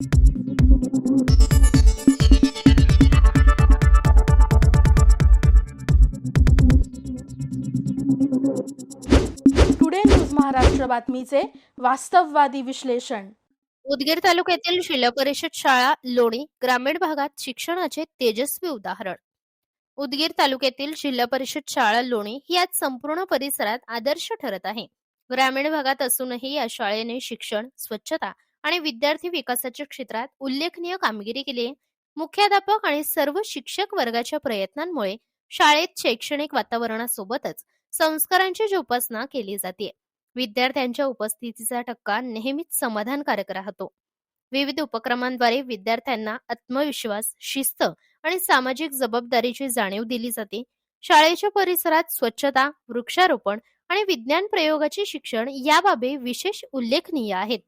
Today news Maharashtra बातमीचे वास्तववादी विश्लेषण. उदगीर तालुक्यातील जिल्हा परिषद शाळा लोणी ग्रामीण भागात शिक्षणाचे तेजस्वी उदाहरण. उदगीर तालुक्यातील जिल्हा परिषद शाळा लोणी ही आज संपूर्ण परिसरात आदर्श ठरत आहे. ग्रामीण भागात असूनही या शाळेने शिक्षण स्वच्छता आणि विद्यार्थी विकासाच्या क्षेत्रात उल्लेखनीय कामगिरी केली. मुख्याध्यापक आणि सर्व शिक्षक वर्गाच्या प्रयत्नांमुळे शाळेत शैक्षणिक वातावरणासोबतच संस्कारांची जोपासना केली जाते. विद्यार्थ्यांच्या उपस्थितीचा टक्का नेहमीच समाधानकारक राहतो. विविध उपक्रमांद्वारे विद्यार्थ्यांना आत्मविश्वास शिस्त आणि सामाजिक जबाबदारीची जाणीव दिली जाते. शाळेच्या परिसरात स्वच्छता वृक्षारोपण आणि विज्ञान प्रयोगाचे शिक्षण या बाबी विशेष उल्लेखनीय आहेत.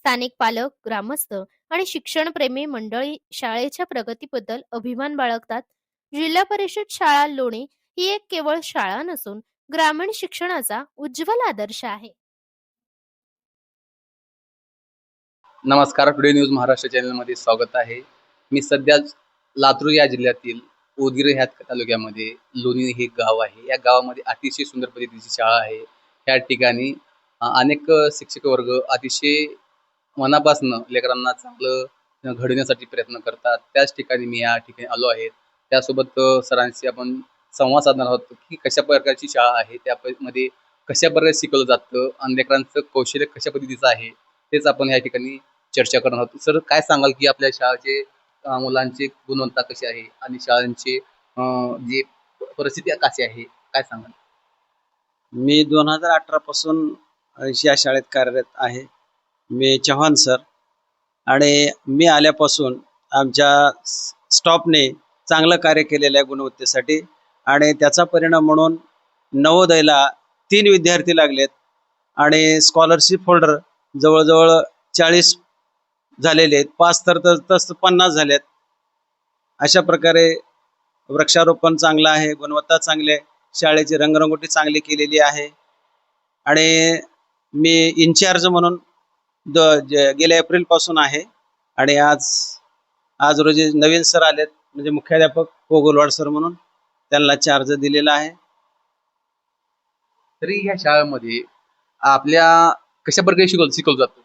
स्थानिक पालक ग्रामस्थ आणि शिक्षणप्रेमी मंडळी शाळेच्या प्रगतीबद्दल अभिमान बाळगतात. जिल्हा परिषद शाळा लोणी ही एक केवळ शाळा नसून ग्रामीण शिक्षणाचा उज्ज्वल आदर्श आहे. नमस्कार टुडे न्यूज महाराष्ट्र चॅनलमध्ये स्वागत आहे. मी सध्या लातूर या जिल्ह्यातील उदगीर ह्या तालुक्यामध्ये लोणी हे गाव आहे. या गावामध्ये अतिशय सुंदर पद्धतीची शाळा आहे. या ठिकाणी अनेक शिक्षक वर्ग अतिशय मनापासनं लेकरांना चांगलं घडवण्यासाठी प्रयत्न करतात. त्याच ठिकाणी मी या ठिकाणी आलो आहे. त्यासोबत सरांशी आपण संवाद साधणार आहोत की कशा प्रकारची शाळा आहे त्यामध्ये कशा प्रकारे शिकवलं जातं आणि लेकरांचं कौशल्य कशा पद्धतीचं आहे तेच आपण या ठिकाणी चर्चा करणार आहोत. सर काय सांगाल की आपल्या शाळेचे मुलांची गुणवत्ता कशी आहे आणि शाळांची जे जी परिस्थिती कशी आहे काय सांगाल? मी दोन हजार अठरा पासून या शाळेत कार्यरत आहे. मी चव्हाण सर. आणि मी आल्यापासून आमच्या स्टॉपने चांगलं कार्य केलेलं आहे गुणवत्तेसाठी आणि त्याचा परिणाम म्हणून नवोदयला तीन विद्यार्थी लागलेत आणि स्कॉलरशिप होल्डर जवळजवळ चाळीस झालेले आहेत. पाच तर तर- तस पन्नास झालेत. अशा प्रकारे वृक्षारोपण चांगलं आहे गुणवत्ता चांगली आहे शाळेची रंगरंगोटी चांगली केलेली आहे. आणि मी इन्चार्ज म्हणून द गेल्या एप्रिलपासून आहे आणि आज आज रोजी नवीन सर आलेत म्हणजे मुख्याध्यापक गोगलवाड सर म्हणून. त्यांना चार्ज दिलेला आहे. तरी ह्या शाळेमध्ये आपल्या कशा प्रकारे शिकवलं शिकवलं जातं?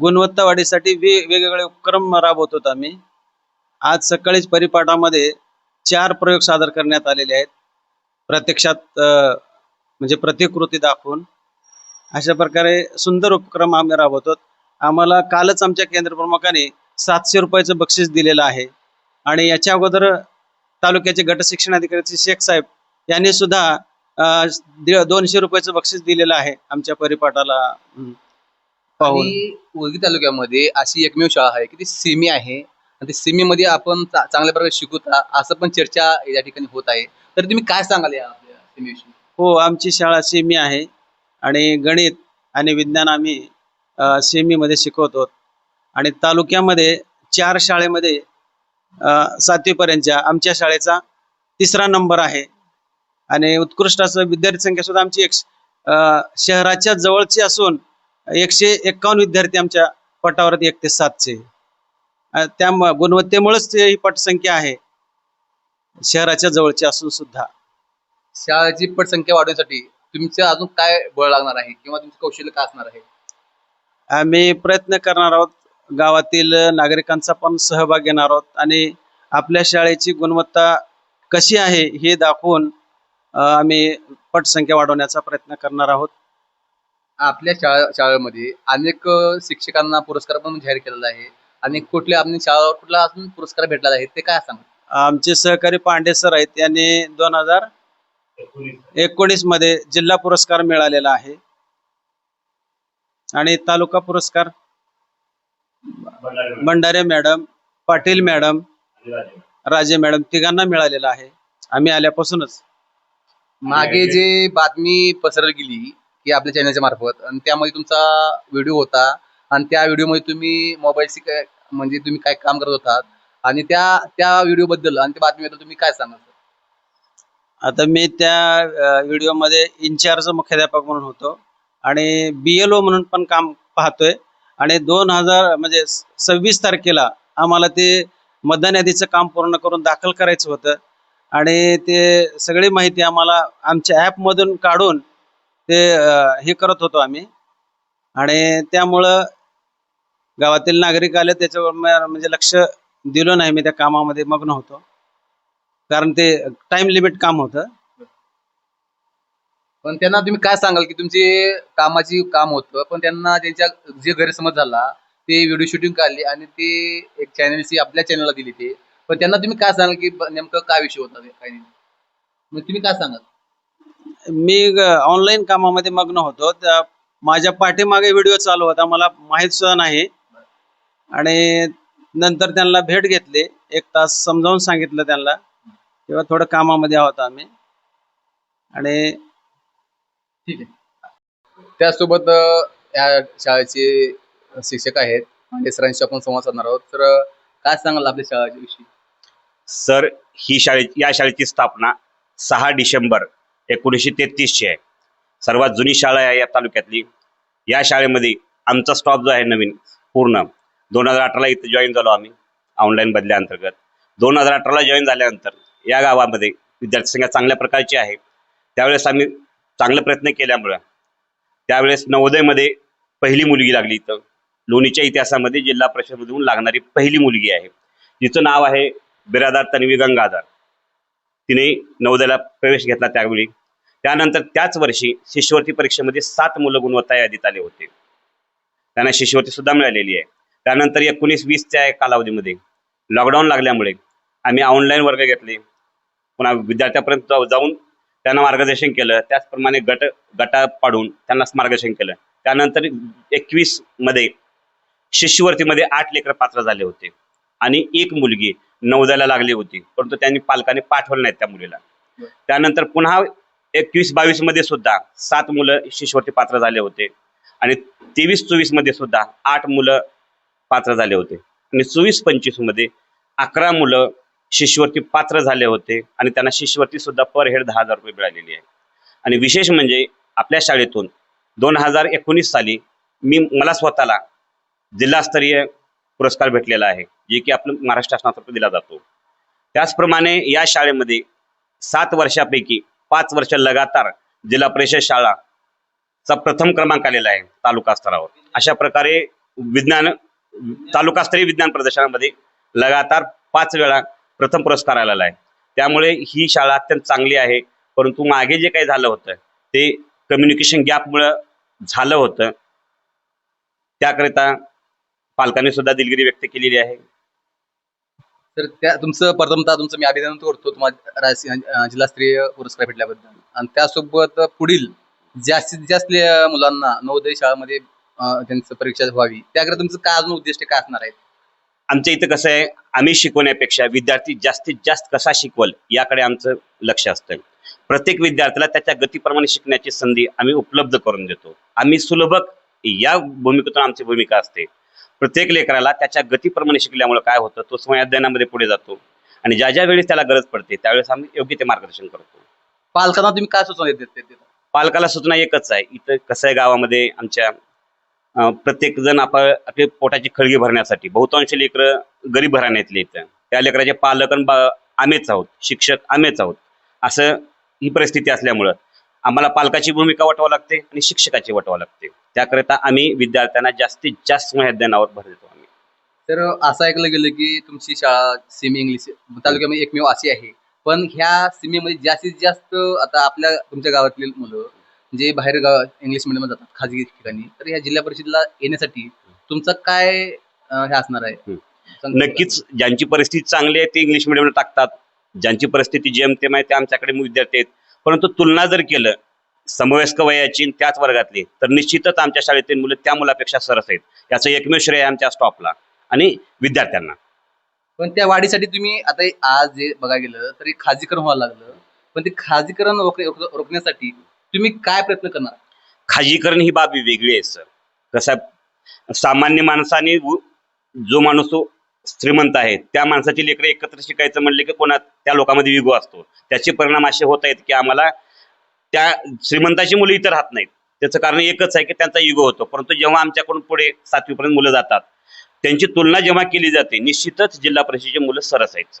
गुणवत्ता वाढीसाठी वे वेगवेगळे उपक्रम राबवतो आम्ही. आज सकाळीच परिपाठामध्ये चार प्रयोग सादर करण्यात आलेले आहेत. प्रत्यक्षात म्हणजे प्रतिकृती दाखवून. अशा प्रकारे सुंदर उपक्रम आम्ही राबवतो. आम्हाला कालच आमच्या केंद्र प्रमुखाने सातशे रुपयाचं बक्षीस दिलेलं आहे. आणि याच्या अगोदर तालुक्याचे गट शिक्षणाधिकारी शेख साहेब यांनी सुद्धा दोनशे रुपयाचं बक्षीस दिलेलं आहे आमच्या परिपाठाला. पाहून. तालुक्यामध्ये अशी एकमेव शाळा आहे की ती सेमी आहे. आणि ती सेमी मध्ये आपण चांगल्या प्रकारे शिकवता असं पण चर्चा या ठिकाणी होत आहे. तर तुम्ही काय सांगाल या हो आमची शाळा सेमी आहे. आणि गणित आणि विज्ञान आम्ही सेमीमध्ये शिकवतो आणि तालुक्यामध्ये चार शाळेमध्ये सातवीपर्यंतच्या आमच्या शाळेचा तिसरा नंबर आहे. आणि उत्कृष्ट असं विद्यार्थी संख्या सुद्धा आमची एक शहराच्या जवळची असून एकशे एक्कावन्न विद्यार्थी आमच्या पटावरती एक ते सातचे. त्या गुणवत्तेमुळेच ही पटसंख्या आहे. शहराच्या जवळची असून सुद्धा. शाळेची पटसंख्या वाढवण्यासाठी तुमचं अजून काय बळ लागणार आहे? किंवा तुमचं कौशल्य काय असणार आहे? आम्ही प्रयत्न करणार आहोत. गावातील नागरिकांचा पण सहभाग घेणार आहोत. आणि आपल्या शाळेची गुणवत्ता कशी आहे हे दाखवून अ, आम्ही पटसंख्या वाढवण्याचा प्रयत्न करणार आहोत. आपल्या शाळा शाळेमध्ये अनेक अ, शिक्षकांना पुरस्कार पण जाहीर केलेला आहे. आणि कुठल्या आपल्या शाळेवर कुठला अजून पुरस्कार भेटलेला आहे ते काय सांगा आमचे सहकारी पांडे सर आहेत यांनी दोन हजार एकोणीसमध्ये जिल्हा पुरस्कार मिळालेला आहे. आणि तालुका पुरस्कार Bhandare madam Patil madam Raje madam तिघांना मिळालेला आहे. आम्ही आल्यापासूनच. मागे जे बातमी पसरली गेली की आपल्या चॅनलच्या मार्फत आणि त्यामध्ये तुमचा व्हिडिओ होता आणि त्या व्हिडिओमध्ये तुम्ही मोबाईलशी काय म्हणजे तुम्ही काय काम करत होतात आणि त्या त्या व्हिडिओ बद्दल आणि त्या बातमीबद्दल तुम्ही काय सांगाल? आता मी त्या व्हिडिओमध्ये इन्चार्ज मुख्याध्यापक म्हणून होतो आणि बी एल ओ म्हणून पण काम पाहतोय. आणि दोन हजार म्हणजे सव्वीस तारखेला आम्हाला ते मतदान यादीचं काम पूर्ण करून दाखल करायचं होतं. आणि ते सगळी माहिती आम्हाला आमच्या ॲपमधून काढून ते हे करत होतो आम्ही. आणि त्यामुळं गावातील नागरिक आले त्याच्यावर म्हणजे लक्ष दिलं नाही मी त्या कामामध्ये मग्न होतो. कारण ते टाइम लिमिट काम होतं. पण त्यांना तुम्ही काय सांगाल की तुमचे कामाची काम होतं पण त्यांना त्यांच्या जे गैरसमज झाला ते व्हिडिओ शूटिंग काढली आणि ते एक चॅनलची आपल्या चॅनलला दिली ते. पण त्यांना तुम्ही काय सांगाल की नेमकं काय विषय होता काही नाही. मग तुम्ही काय सांगाल? मी ऑनलाईन कामामध्ये मग्न होतो. त्या माझ्या पाठीमागे व्हिडिओ चालू होता. मला माहीत सुद्धा नाही. आणि नंतर त्यांना भेट घेतली. एक तास समजावून सांगितलं त्यांना. तेव्हा थोडं कामामध्ये आहोत आम्ही. आणि ठीक आहे. त्यासोबत अं, या शाळेचे शिक्षक आहेत. आणि सरांशी आपण संवाद साधणार आहोत. तर काय सांगाल आपल्या शाळेच्या विषयी? सर ही शाळे या शाळेची स्थापना सहा डिसेंबर एकोणीसशे तेहतीसची आहे. सर्वात जुनी शाळा आहे या तालुक्यातली. या शाळेमध्ये आमचा स्टॉप जो आहे नवीन पूर्ण. दोन हजार अठराला इथं जॉईन झालो आम्ही ऑनलाईन बदल्याअंतर्गत दोन हजार अठराला जॉईन झाल्यानंतर या गावामध्ये विद्यार्थी संख्या चांगल्या प्रकारची आहे. त्यावेळेस आम्ही चांगले प्रयत्न केल्यामुळं त्यावेळेस नवोदयमध्ये पहिली मुलगी लागली इथं. लोणीच्या इतिहासामध्ये जिल्हा परिषदमधून लागणारी पहिली मुलगी आहे. जिचं नाव आहे बिरादार तन्वी गंगाधर. तिने नवोदयाला प्रवेश घेतला त्यावेळी. त्यानंतर त्याच वर्षी शिष्यवृत्ती परीक्षेमध्ये सात मुलं गुणवत्ता यादीत आले होते. त्यांना शिष्यवृत्ती सुद्धा मिळालेली आहे. त्यानंतर एकोणीस वीसच्या कालावधीमध्ये लॉकडाऊन लागल्यामुळे आम्ही ऑनलाईन वर्ग घेतले. पुन्हा विद्यार्थ्यापर्यंत जाऊन त्यांना मार्गदर्शन केलं. त्याचप्रमाणे गट गटा पाडून त्यांना मार्गदर्शन केलं. त्यानंतर एकवीसमध्ये शिष्यवृत्तीमध्ये आठ लेकर पात्र झाले होते. आणि एक मुलगी नवद्याला लागली होती. परंतु त्यांनी पालकांनी पाठवलं नाही त्या मुलीला. त्यानंतर पुन्हा एकवीस बावीसमध्ये सुद्धा सात मुलं शिष्यवृत्ती पात्र झाले होते. आणि तेवीस चोवीसमध्ये सुद्धा आठ मुलं पात्र झाले होते. आणि चोवीस पंचवीसमध्ये अकरा मुलं शिष्यवृत्ती पात्र झाले होते आणि त्यांना शिष्यवृत्ती सुद्धा पर हेड दहा हजार रुपये मिळालेली आहे. आणि विशेष म्हणजे आपल्या शाळेतून दोन हजार एकोणीस साली मी मला स्वतःला जिल्हास्तरीय पुरस्कार भेटलेला आहे जे की आपलं महाराष्ट्र शासनातर्फे दिला जातो. त्याचप्रमाणे या शाळेमध्ये सात वर्षापैकी पाच वर्ष लगातार जिल्हा परिषद शाळा चा प्रथम क्रमांक आलेला आहे तालुका स्तरावर. अशा प्रकारे विज्ञान तालुकास्तरीय विज्ञान प्रदर्शनामध्ये लगातार पाच वेळा प्रथम पुरस्कार आलेला आहे. त्यामुळे ही शाळा अत्यंत चांगली आहे. परंतु मागे जे काही झालं होतं ते कम्युनिकेशन गॅपमुळं झालं होतं. त्याकरिता पालकांनी सुद्धा दिलगिरी व्यक्त केलेली आहे. तर त्या तुमचं प्रथमतः तुमचं मी अभिनंदन करतो तुम्हाला राज- जिल्हास्तरीय पुरस्कार भेटल्याबद्दल. आणि त्यासोबत पुढील जास्तीत जास्त मुलांना नवोदय शाळेमध्ये त्यांचं परीक्षा व्हावी. त्याकडे तुमचं काय अजून उद्दिष्ट काय असणार आहेत? आमच्या इथं कसं आहे आम्ही शिकवण्यापेक्षा विद्यार्थी जास्तीत जास्त कसा शिकवल याकडे आमचं लक्ष असतं. प्रत्येक विद्यार्थ्याला त्याच्या गतीप्रमाणे शिकण्याची संधी आम्ही उपलब्ध करून देतो. आम्ही सुलभक या भूमिकेतून आमची भूमिका असते. प्रत्येक लेकराला त्याच्या गतीप्रमाणे शिकल्यामुळे काय होतं तो स्वयं अध्ययनामध्ये पुढे जातो आणि ज्या ज्या वेळेस त्याला गरज पडते त्यावेळेस आम्ही योग्य ते मार्गदर्शन करतो. पालकांना तुम्ही काय सुचवून देते? पालकाला सूचना एकच आहे इथं कसं आहे गावामध्ये आमच्या प्रत्येक जण आपण आपली पोटाची खळगी भरण्यासाठी. बहुतांश लेकरं गरीब घराण्यातले इथं त्या. लेकराचे पालक आणि बा- आम्हीच आहोत. शिक्षक आम्हीच आहोत. असं ही परिस्थिती असल्यामुळं आम्हाला पालकाची भूमिका वटवावं लागते आणि शिक्षकाची वाटवा लागते. त्याकरिता आम्ही विद्यार्थ्यांना जास्तीत जास्त स्वयं भर देतो आम्ही. तर असं ऐकलं गेलं की तुमची शाळा सेमी इंग्लिश तालुक्यामध्ये एकमेव अशी आहे. पण ह्या सीमेमध्ये जास्तीत जास्त आता आपल्या तुमच्या गावातील मुलं जे बाहेर गाव इंग्लिश मिडियम जातात खाजगी ठिकाणी तर ह्या जिल्हा परिषदेला येण्यासाठी तुमचं काय अं, हे असणार आहे? हम्म. नक्कीच ज्यांची परिस्थिती चांगली आहे ते इंग्लिश मिडियमला टाकतात. ज्यांची परिस्थिती जेमतेम आहे ते आमच्याकडे विद्यार्थी आहेत. परंतु तुलना जर केलं समवयस्क वयाची आणि त्याच वर्गातली तर निश्चितच आमच्या शाळेतील मुलं त्या मुलापेक्षा सरस आहेत. याचं एकमेव श्रेय आहे आमच्या स्टॉपला आणि विद्यार्थ्यांना. पण त्या वाढीसाठी तुम्ही आता हे आज जे बघायला गेलं तर हे खाजगीकरण व्हायला लागलं. पण ते खाजगीकरण रोख- रोख- रोखण्यासाठी तुम्ही काय प्रयत्न करणार? खाजीकरण ही बाब वेगळी आहे सर. कसं आहे, सामान्य माणसाने जो माणूस तो श्रीमंत आहे त्या माणसाची लेकरं एकत्र शिकायचं म्हणले की कोणा त्या लोकांमध्ये विगो असतो. त्याचे परिणाम असे होत आहेत की आम्हाला त्या श्रीमंताची मुलं इथं राहत नाहीत. त्याचं कारण एकच आहे की त्यांचा युग होतो. परंतु जेव्हा आमच्याकडून पुढे सातवीपर्यंत मुलं जातात त्यांची तुलना जेव्हा केली जाते निश्चितच जिल्हा परिषदेची मुलं सरस आहेत